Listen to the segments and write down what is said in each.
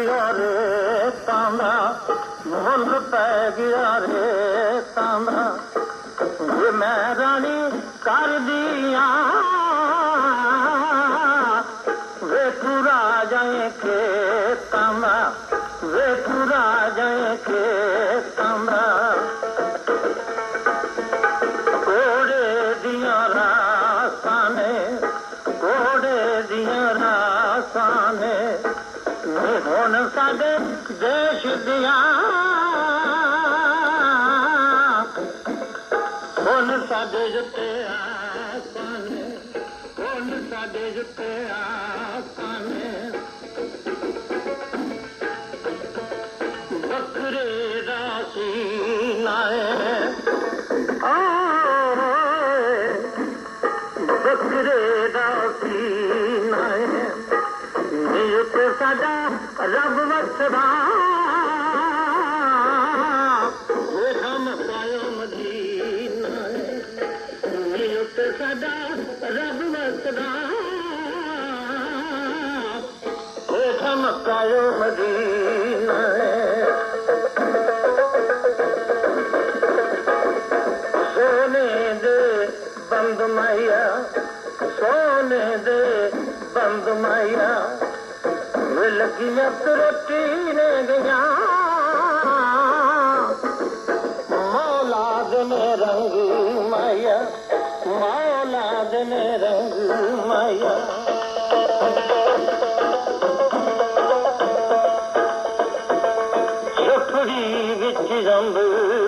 ਗਿਆ ਰੇ ਤਾਂਦਾ ਮੁੱਲ ਪੈ ਗਿਆ ਰੇ ਤਾਂਦਾ ਜੇ ਮੈਂ ਰਾਣੀ ਕਰਦੀਆਂ سا ديشد ساڍي جتي هن سان ديش تي آسن بڪري रब वसदा दी न सदा रवन कोठम दे बंदया सोन दे لڳيان روٽي مالاج نه رنگ مايا مالاجن رنگ مايا. ڇپري وچ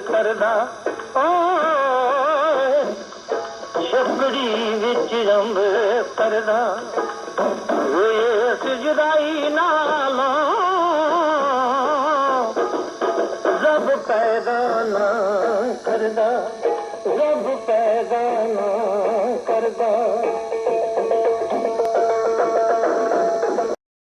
ڪردا ڇپڙي وچ رنگ ڪردا ਰੰਗ ਮਾਇਆ ਮੌਲਾਦ ਨੇ ਰੰਗ ਮਾਇਆ ਛਪੜੀ ਵਿੱਚ ਜੰਬ ਕਰਦਾ